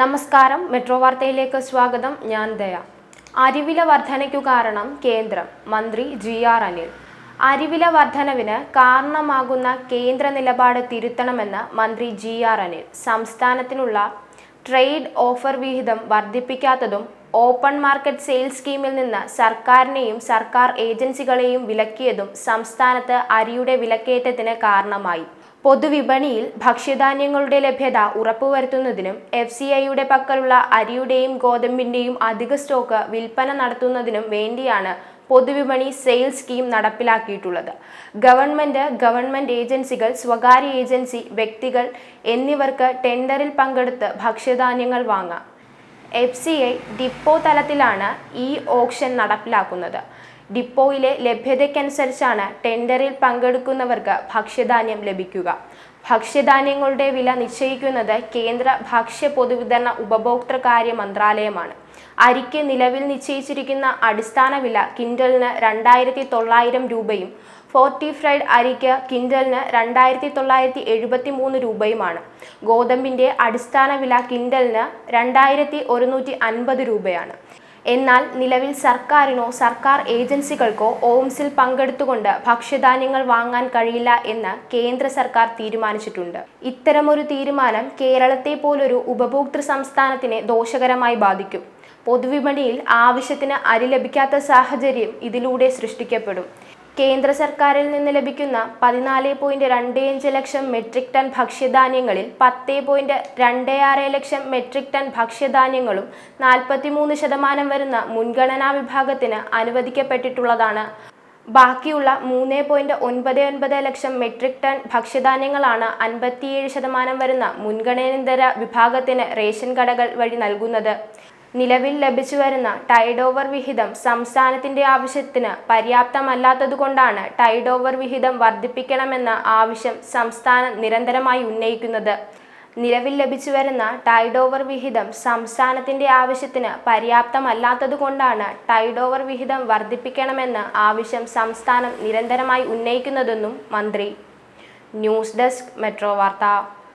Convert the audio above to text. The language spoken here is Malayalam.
നമസ്കാരം. മെട്രോ വാർത്തയിലേക്ക് സ്വാഗതം. ഞാൻ ദയ. അരിവില വർധനയ്ക്കു കാരണം കേന്ദ്രം. മന്ത്രി ജി ആർ അനിൽ. അരിവില വർധനവിന് കാരണമാകുന്ന കേന്ദ്ര നിലപാട് തിരുത്തണമെന്ന് മന്ത്രി ജി ആർ അനിൽ. സംസ്ഥാനത്തിനുള്ള ട്രേഡ് ഓഫർ വിഹിതം വർദ്ധിപ്പിക്കാത്തതും ഓപ്പൺ മാർക്കറ്റ് സെയിൽസ് സ്കീമിൽ നിന്ന് സർക്കാരിനെയും സർക്കാർ ഏജൻസികളെയും വിലക്കിയതും സംസ്ഥാനത്ത് അരിയുടെ വിലക്കയറ്റത്തിന് കാരണമായി. പൊതുവിപണിയിൽ ഭക്ഷ്യധാന്യങ്ങളുടെ ലഭ്യത ഉറപ്പുവരുത്തുന്നതിനും എഫ് സി ഐയുടെ പക്കലുള്ള അരിയുടെയും ഗോതമ്പിന്റെയും അധിക സ്റ്റോക്ക് വിൽപ്പന നടത്തുന്നതിനും വേണ്ടിയാണ് പൊതുവിപണി സെയിൽസ് സ്കീം നടപ്പിലാക്കിയിട്ടുള്ളത്. ഗവൺമെന്റ് ഗവൺമെന്റ് ഏജൻസികൾ സ്വകാര്യ ഏജൻസി വ്യക്തികൾ എന്നിവർക്ക് ടെൻഡറിൽ പങ്കെടുത്ത് ഭക്ഷ്യധാന്യങ്ങൾ വാങ്ങാം. എഫ് സി ഐ ഡിപ്പോ തലത്തിലാണ് ഈ ഓപ്ഷൻ നടപ്പിലാക്കുന്നത്. ഡിപ്പോയിലെ ലഭ്യതയ്ക്കനുസരിച്ചാണ് ടെൻഡറിൽ പങ്കെടുക്കുന്നവർക്ക് ഭക്ഷ്യധാന്യം ലഭിക്കുക. ഭക്ഷ്യധാന്യങ്ങളുടെ വില നിശ്ചയിക്കുന്നത് കേന്ദ്ര ഭക്ഷ്യ പൊതുവിതരണ ഉപഭോക്തൃ കാര്യ മന്ത്രാലയമാണ്. അരിക്ക് നിലവിൽ നിശ്ചയിച്ചിരിക്കുന്ന അടിസ്ഥാന വില കിൻഡലിന് രണ്ടായിരത്തി തൊള്ളായിരം രൂപയും ഫോർട്ടിഫൈഡ് അരിക്ക് കിൻഡലിന് രണ്ടായിരത്തി തൊള്ളായിരത്തി എഴുപത്തി മൂന്ന് രൂപയുമാണ്. ഗോതമ്പിന്റെ അടിസ്ഥാന വില കിൻഡലിന് രണ്ടായിരത്തി ഒരുന്നൂറ്റി അൻപത് രൂപയാണ്. എന്നാൽ നിലവിൽ സർക്കാരിനോ സർക്കാർ ഏജൻസികൾക്കോ ഓംസിൽ പങ്കെടുത്തുകൊണ്ട് ഭക്ഷ്യധാന്യങ്ങൾ വാങ്ങാൻ കഴിയില്ല എന്ന് കേന്ദ്ര സർക്കാർ തീരുമാനിച്ചിട്ടുണ്ട്. ഇത്തരമൊരു തീരുമാനം കേരളത്തെ പോലൊരു ഉപഭോക്തൃ സംസ്ഥാനത്തിനെ ദോഷകരമായി ബാധിക്കും. പൊതുവിപണിയിൽ ആവശ്യത്തിന് അരി ലഭിക്കാത്ത സാഹചര്യം ഇതിലൂടെ സൃഷ്ടിക്കപ്പെടും. കേന്ദ്ര സർക്കാരിൽ നിന്ന് ലഭിക്കുന്ന പതിനാല് പോയിന്റ് രണ്ട് അഞ്ച് ലക്ഷം മെട്രിക് ടൺ ഭക്ഷ്യധാന്യങ്ങളിൽ പത്ത് പോയിന്റ് രണ്ട് ആറ് ലക്ഷം മെട്രിക് ടൺ ഭക്ഷ്യധാന്യങ്ങളും നാൽപ്പത്തിമൂന്ന് ശതമാനം വരുന്ന മുൻഗണനാ വിഭാഗത്തിന് അനുവദിക്കപ്പെട്ടിട്ടുള്ളതാണ്. ബാക്കിയുള്ള മൂന്ന് പോയിന്റ് ഒൻപത് ഒൻപത് ലക്ഷം മെട്രിക് ടൺ ഭക്ഷ്യധാന്യങ്ങളാണ് അൻപത്തിയേഴ് ശതമാനം വരുന്ന മുൻഗണനേതര വിഭാഗത്തിന് റേഷൻ കടകൾ വഴി നൽകുന്നത്. നിലവിൽ ലഭിച്ചു വരുന്ന ടൈഡ് ഓവർ വിഹിതം സംസ്ഥാനത്തിന്റെ ആവശ്യത്തിന് പര്യാപ്തമല്ലാത്തതുകൊണ്ടാണ് ടൈഡ് ഓവർ വിഹിതം വർദ്ധിപ്പിക്കണമെന്ന ആവശ്യം സംസ്ഥാനം നിരന്തരമായി ഉന്നയിക്കുന്നത്. നിലവിൽ ലഭിച്ചു വരുന്ന ടൈഡ് ഓവർ വിഹിതം സംസ്ഥാനത്തിന്റെ ആവശ്യത്തിന് പര്യാപ്തമല്ലാത്തതുകൊണ്ടാണ് ടൈഡ് ഓവർ വിഹിതം വർദ്ധിപ്പിക്കണമെന്ന ആവശ്യം സംസ്ഥാനം നിരന്തരമായി ഉന്നയിക്കുന്നതെന്നും മന്ത്രി. ന്യൂസ് ഡെസ്ക് മെട്രോ വാർത്ത.